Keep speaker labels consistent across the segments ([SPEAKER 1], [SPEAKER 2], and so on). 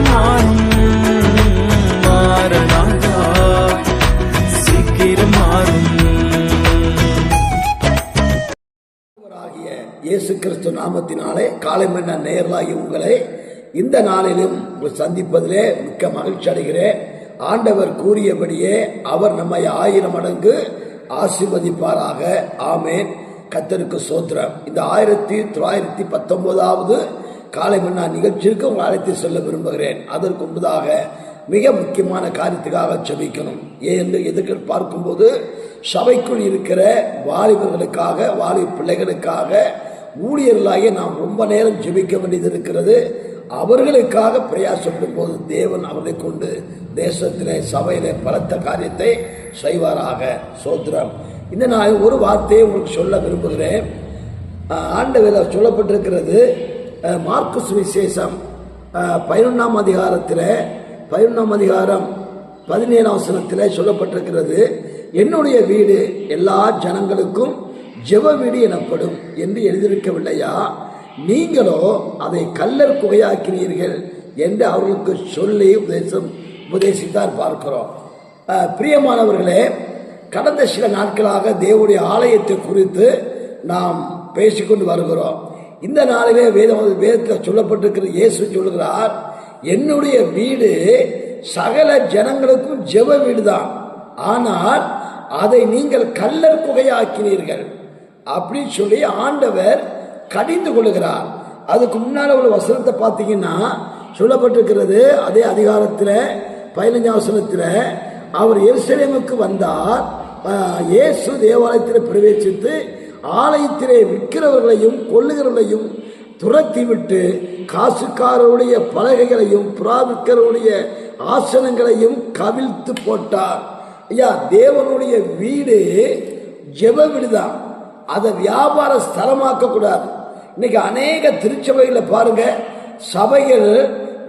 [SPEAKER 1] மாறும் சீக்கிரம் மாறும்.
[SPEAKER 2] ஆகிய இயேசு கிறிஸ்து நாமத்தினாலே காலை மன்ன நேரலாகி உங்களை இந்த நாளிலும் சந்திப்பதிலே மிக்க மகிழ்ச்சி அடைகிறேன். ஆண்டவர் கூறியபடியே அவர் நம்மை ஆயிரம் மடங்கு ஆசிர்வதிப்பாராக. ஆமேன். கத்தருக்கு சோத்திரம் இந்த ஆயிரத்தி தொள்ளாயிரத்தி பத்தொன்பதாவது காலை மன்னா நிகழ்ச்சிக்கு உங்கள் அழைத்து செல்ல விரும்புகிறேன். அதற்கு முன்பதாக மிக முக்கியமான காரியத்துக்காக ஜெபிக்கணும். ஏன் என்று எதுக்கு பார்க்கும்போது சபைக்குள் இருக்கிற வாலிபர்களுக்காக வாலிப பிள்ளைகளுக்காக ஊழியர்களாகிய நாம் ரொம்ப நேரம் ஜெபிக்க வேண்டியது இருக்கிறது. அவர்களுக்காக பிரயாசப்படும் போது தேவன் அவர்களை கொண்டு தேசத்திலே சபையிலே பலத்த காரியத்தை செய்வாராக. சோத்திரம். இந்த நான் ஒரு வார்த்தையை உங்களுக்கு சொல்ல விரும்புகிறேன். ஆண்டவர் சொல்லப்பட்டிருக்கிறது மார்க்கு சுவிசேஷம் பதினொன்றாம் அதிகாரத்தில் பதினொன்றாம் அதிகாரம் பதினேழாம் வசனத்தில் சொல்லப்பட்டிருக்கிறது என்னுடைய வீடு எல்லா ஜனங்களுக்கும் ஜெப வீடு எனப்படும் என்று எழுதியிருக்கவில்லையா? நீங்களோ அதை கல்லர் குகையாக்கினீர்கள் என்று அவர்களுக்கு சொல்லி உபதேசம் உபதேசித்தார் பார்க்கிறோம். பிரியமானவர்களே கடந்த சில நாட்களாக தேவனுடைய ஆலயத்தை குறித்து நாம் பேசிக்கொண்டு வருகிறோம். இந்த நாளிலே வேதம் வேதத்தில் சொல்லப்பட்டிருக்கிற இயேசு சொல்லுகிறார் என்னுடைய வீடு சகல ஜனங்களுக்கும் ஜெப வீடு தான் ஆனால் அதை நீங்கள் கல்லர் குகையாக்கினீர்கள். அப்படின்னு சொல்லி ஆண்டவர் கடிந்து கொள்ளுகிறார். அதுக்கு முன்னால் உள்ள வசனத்தை பார்த்தீங்கன்னா சொல்லப்பட்டிருக்கிறது அதே அதிகாரத்தில் பதினஞ்சாம் வசனத்தில் அவர் எருசலேமுக்கு வந்தார் இயேசு தேவாலயத்தில் பிரவேசித்து ஆலயத்திலே விற்கிறவர்களையும் கொள்ளுகிறவர்களையும் துரத்திவிட்டு காசுக்காரருடைய பலகைகளையும் புறாவிற்கிறவருடைய ஆசனங்களையும் கவிழ்த்து போட்டார். ஐயா தேவனுடைய வீடு ஜெப வீடுதான். அதை வியாபார ஸ்தலமாக்க கூடாது இன்னைக்கு அநேக திருச்சபைகளை பாருங்க சபைகள்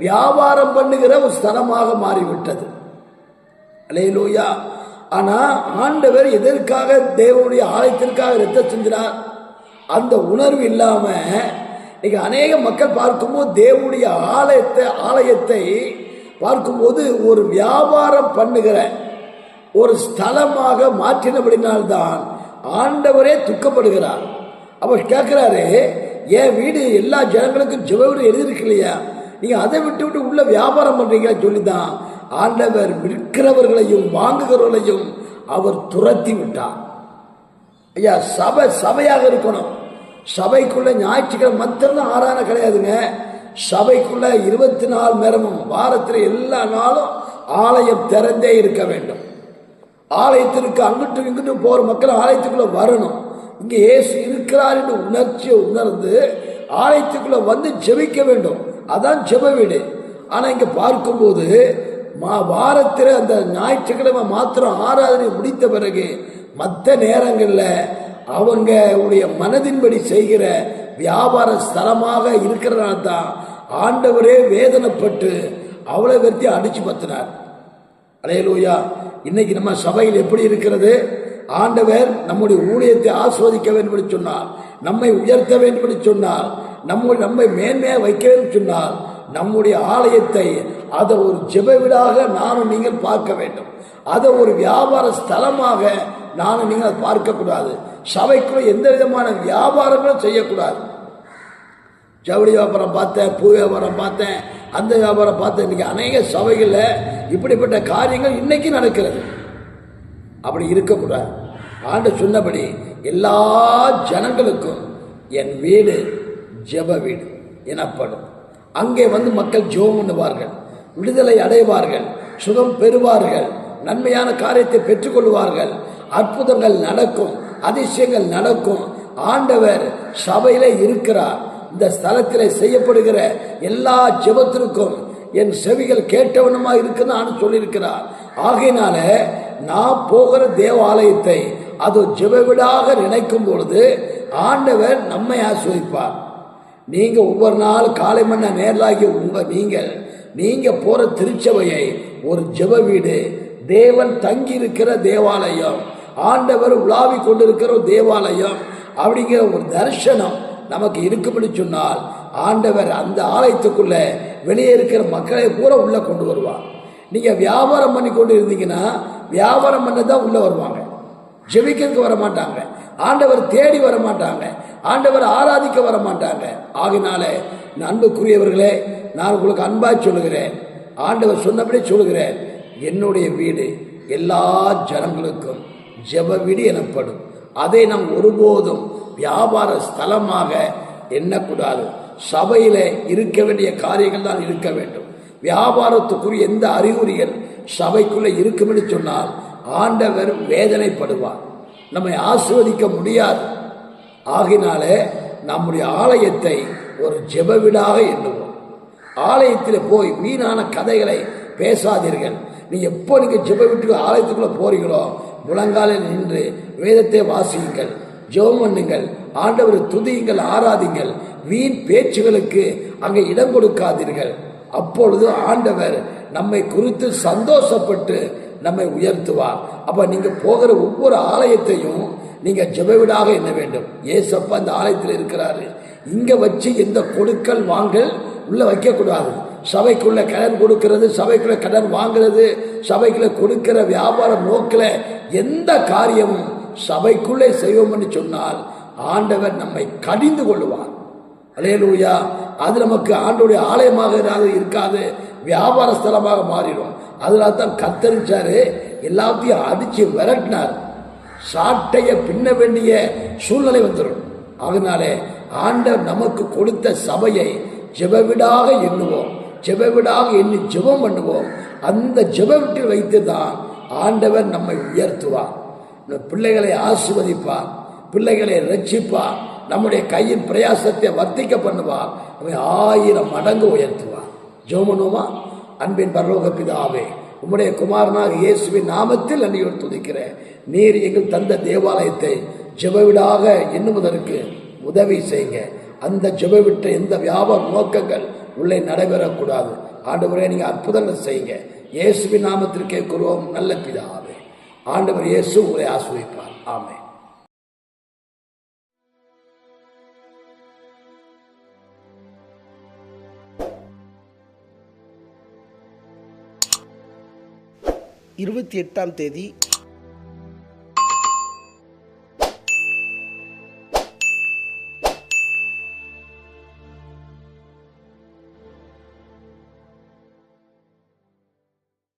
[SPEAKER 2] வியாபாரம் பண்ணுகிற ஒரு ஸ்தலமாக மாறிவிட்டது. அலையலூயா ஆனா ஆண்டவர் எதற்காக தேவனுடைய ஆலயத்திற்காக ரத்த செஞ்சினார் அந்த உணர்வு இல்லாம இன்னைக்கு அநேக மக்கள் பார்க்கும்போது தேவனுடைய ஆலயத்தை ஆலயத்தை பார்க்கும்போது ஒரு வியாபாரம் பண்ணுகிற ஒரு ஸ்தலமாக மாற்றினபடினால்தான் ஆண்டவரே துக்கப்படுகிறார். அவர் கேட்கிறாரு என் வீடு எல்லா ஜனங்களுக்கும் ஜெப எழுதியிருக்கு இல்லையா? நீங்க அதை விட்டு விட்டு உள்ள வியாபாரம் பண்றீங்களா? சொல்லிதான். ஆண்டவர் விற்கிறவர்களையும் வாங்குகிறவர்களையும் அவர் துரத்தி விட்டார். ஐயா சபை சபையாக இருக்கணும். சபைக்குள்ள ஞாயிற்றுக்கிழமை மாத்திரம் ஆறான கிடையாதுங்க. சபைக்குள்ள இருபத்தி நாலு நேரமும் வாரத்தில் எல்லா நாளும் ஆலயம் திறந்தே இருக்க வேண்டும். ஆலயத்திற்கு அங்கிட்டும் இங்கிட்டும் போற மக்கள் ஆலயத்துக்குள்ள வரணும். இங்க இயேசு இருக்கிறார் என்று உணர்ச்சியை உணர்ந்து ஆலயத்துக்குள்ள வந்து ஜெபிக்க வேண்டும். அதான் ஜெப வீடு. ஆனா இங்க பார்க்கும்போது மா வாரத்தில் அந்த ஞாயிற்றுக்கிழமை மாத்திரம் ஆராதனை முடித்த பிறகு மற்ற நேரங்களில் அவங்க உடைய மனதின்படி செய்கிற வியாபார ஸ்தலமாக இருக்கிறனால தான் ஆண்டவரே வேதனைப்பட்டு அவ்வளோ வெற்றி அடிச்சு பத்தினார். அலையலூயா. இன்னைக்கு நம்ம சபையில் எப்படி இருக்கிறது? ஆண்டவர் நம்முடைய ஊழியத்தை ஆஸ்வதிக்க வேண்டும் என்று சொன்னார். நம்மை உயர்த்த வேண்டும் என்று சொன்னார். நம்ம நம்மை மேன்மையாக வைக்க வேண்டும் சொன்னால் நம்முடைய ஆலயத்தை அதை ஒரு ஜெப வீடாக நானும் நீங்கள் பார்க்க வேண்டும். அதை ஒரு வியாபார ஸ்தலமாக நானும் நீங்கள் அதை பார்க்கக்கூடாது. சபைக்குள்ள எந்த விதமான வியாபாரங்களும் செய்யக்கூடாது. ஜவுளி வியாபாரம் பார்த்தேன் பூ வியாபாரம் பார்த்தேன் அந்த வியாபாரம் பார்த்தேன். இன்னைக்கு அநேக சபைகளில் இப்படிப்பட்ட காரியங்கள் இன்னைக்கு நடக்கிறது. அப்படி இருக்கக்கூடாது. ஆண்டு சொன்னபடி எல்லா ஜனங்களுக்கும் என் வீடு ஜெப வீடு எனப்படும். அங்கே வந்து மக்கள் ஜோம் பண்ணுவார்கள். விடுதலை அடைவார்கள் சுகம் பெறுவார்கள் நன்மையான காரியத்தை பெற்றுக்கொள்வார்கள். அற்புதங்கள் நடக்கும் அதிசயங்கள் நடக்கும். ஆண்டவர் சபையில இருக்கிறார். இந்த ஸ்தலத்தில் செய்யப்படுகிற எல்லா ஜெபத்திற்கும் என் செவிகள் கேட்டவனுமா இருக்குன்னு சொல்லியிருக்கிறார். ஆகையினால நான் போகிற தேவாலயத்தை அது ஜெபவிடாக நினைக்கும் பொழுது ஆண்டவர் நம்மை ஆஸ்வதிப்பார் நீங்க ஒவ்வொரு நாள் காலை மண்ண நேரலாகி உங்க நீங்கள் நீங்க போற திருச்சபையை ஒரு ஜெப வீடு. தேவன் தங்கி இருக்கிற தேவாலயம். ஆண்டவர் உலாவி கொண்டிருக்கிற ஒரு தேவாலயம். அப்படிங்கிற ஒரு தரிசனம் நமக்கு இருக்கும்னு சொன்னால் ஆண்டவர் அந்த ஆலயத்துக்குள்ள வெளியே இருக்கிற மக்களை பூரா உள்ள கொண்டு வருவார். நீங்க வியாபாரம் பண்ணி கொண்டு இருந்தீங்கன்னா வியாபாரம் பண்ண தான் உள்ள வருவாங்க. ஜெபிக்கிறதுக்கு வர மாட்டாங்க. ஆண்டவர் தேடி வர மாட்டாங்க. ஆண்டவர் ஆராதிக்க வர மாட்டாங்க. ஆகினால அன்புக்குரியவர்களே நான் உங்களுக்கு அன்பாய் சொல்லுகிறேன். ஆண்டவர் சொன்னபடி சொல்லுகிறேன். என்னுடைய வீடு எல்லா ஜனங்களுக்கும் ஜெப வீடு எனப்படும். அதை நாம் ஒருபோதும் வியாபார ஸ்தலமாக எண்ணக்கூடாது. சபையில் இருக்க வேண்டிய காரியங்கள் தான் இருக்க வேண்டும். வியாபாரத்துக்குரிய எந்த அறிகுறிகள் சபைக்குள்ளே இருக்கும் என்று சொன்னால் ஆண்டவர் வேதனைப்படுவார். நம்மை ஆசிர்வதிக்க முடியாது. ஆகினாலே நம்முடைய ஆலயத்தை ஒரு ஜெப வீடாக எண்ணுவோம். ஆலயத்தில் போய் வீணான கதைகளை பேசாதீர்கள். நீ எப்போ நீங்கள் ஜெப வீட்டுக்கு ஆலயத்துக்குள்ளே போறீங்களோ முழங்காலில் நின்று வேதத்தை வாசியுங்கள் ஜெபம் பண்ணுங்கள் ஆண்டவரை துதியுங்கள் ஆராதிங்கள் வீண் பேச்சுகளுக்கு அங்கே இடம் கொடுக்காதீர்கள். அப்பொழுது ஆண்டவர் நம்மை குறித்து சந்தோஷப்பட்டு நம்மை உயர்த்துவார். அப்போ நீங்கள் போகிற ஒவ்வொரு ஆலயத்தையும் நீங்கள் ஜெபவிடாக எண்ண வேண்டும். ஏசப்பா அந்த ஆலயத்தில் இருக்கிறாரு. இங்கே வச்சு எந்த கொடுக்கல் வாங்கல் உள்ள வைக்க கூடாது சபைக்குள்ள கடன் கொடுக்கிறது சபைக்குள்ள கடன் வாங்குறது சபைக்குள்ள கொடுக்கிற வியாபாரம் நோக்கில் எந்த காரியமும் சபைக்குள்ளே செய்வோம்னு சொன்னால் ஆண்டவர் நம்மை கடிந்து கொள்ளுவார் அலையலூயா அது நமக்கு ஆண்டுடைய ஆலயமாக இராது இருக்காது வியாபார ஸ்தலமாக மாறிடும். அதனால தான் கத்தரிச்சாரு எல்லாத்தையும் அடிச்சு விரட்டினார். சாட்டைய பின்ன வேண்டிய சூழ்நிலை வந்துடும். அதனாலே ஆண்டவர் நமக்கு கொடுத்த சபையை ஜெபவிடாக எண்ணுவோம். ஜெபவிடாக எண்ணி ஜெபம் பண்ணுவோம். அந்த ஜெபவிட்டில் வைத்து தான் ஆண்டவர் நம்மை உயர்த்துவார். பிள்ளைகளை ஆசிர்வதிப்பார். பிள்ளைகளை ரட்சிப்பார். நம்முடைய கையின் பிரயாசத்தை வர்த்திக்க பண்ணுவார். நம்மை ஆயிரம் மடங்கு உயர்த்துவார். ஜோமனுமா அன்பின் பரலோக பிதாவே உம்முடைய குமாரனாக இயேசுவின் நாமத்தில் அன்னையோடு துதிக்கிறேன். நீர் எங்கள் தந்த தேவாலயத்தை ஜெபவிடாக எண்ணுவதற்கு உதவி செய்யுங்க. அந்த ஜெபவிட்ட எந்த வியாபார நோக்கங்கள் உள்ளே நடைபெறக்கூடாது. ஆண்டவரே நீங்கள் அற்புதங்கள் செய்யுங்க. இயேசுவின் நாமத்திற்கே கேட்கிறோம் நல்ல பிதாவே. ஆண்டவர் இயேசு உங்களை ஆசிரியப்பார் ஆமே
[SPEAKER 1] இருபத்தி எட்டாம் தேதி